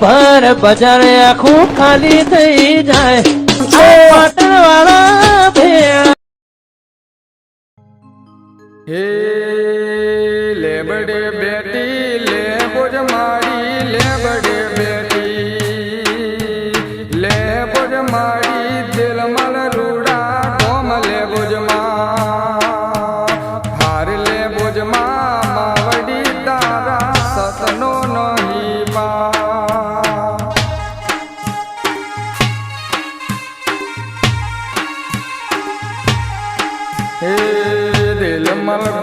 પર બજાર આખું ખાલી થઈ જાય. પાટણ હે લેબડે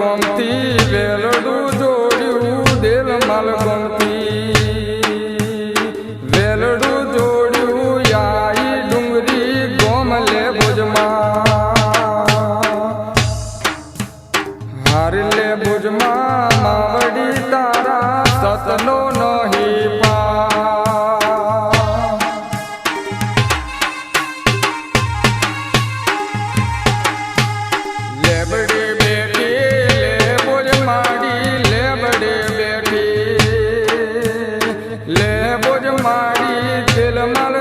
ગમતી વેલડું જોડ્યું દેલ માલ ગમતી. મારી દિલમાં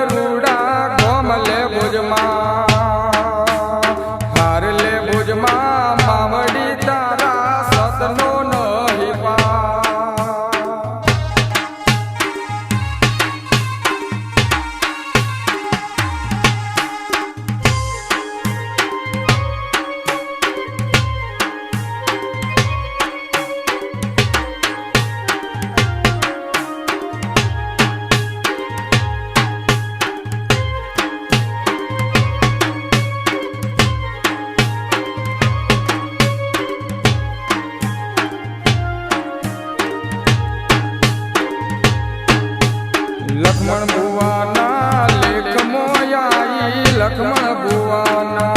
લક્ષ્મણ ભુવાના લેખ મોયાઈ લક્ષ્મણ ભુવાના.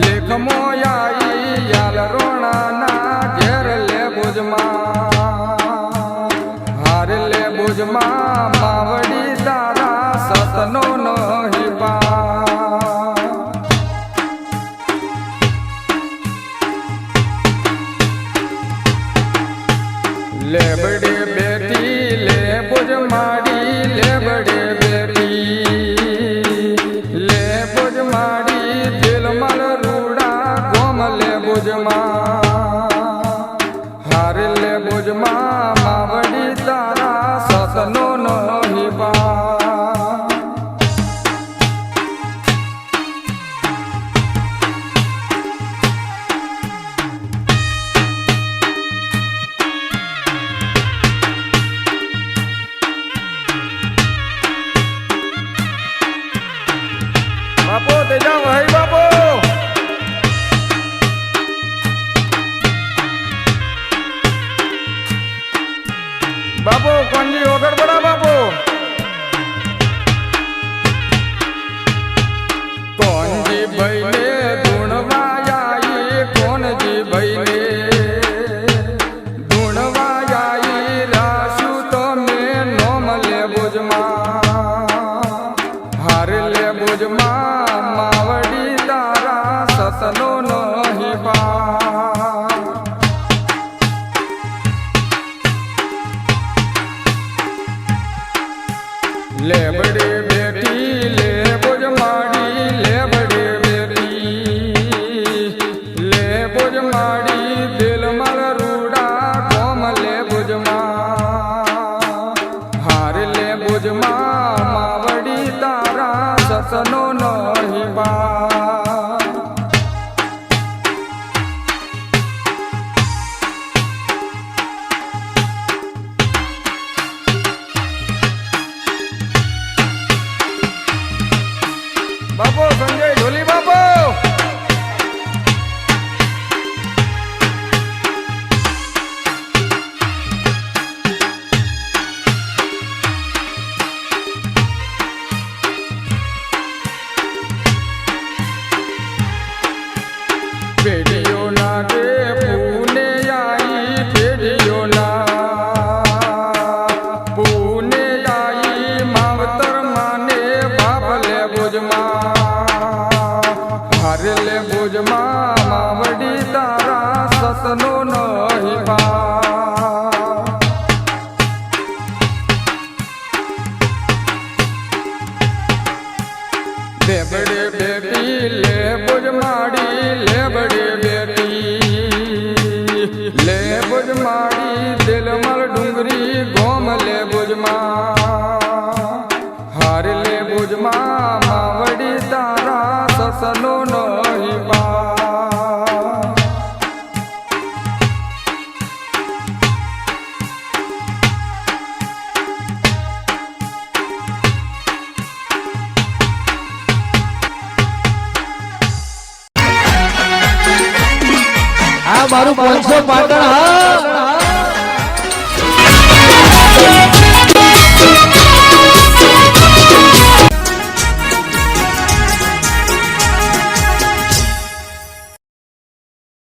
લેખ મોયાઈ યાલ રોણાના ઘેર લે ભુજમાં. જાવ હે બાબો બાબો activated. વાસનો નહીં મારું પાંચસો પાટણ હા.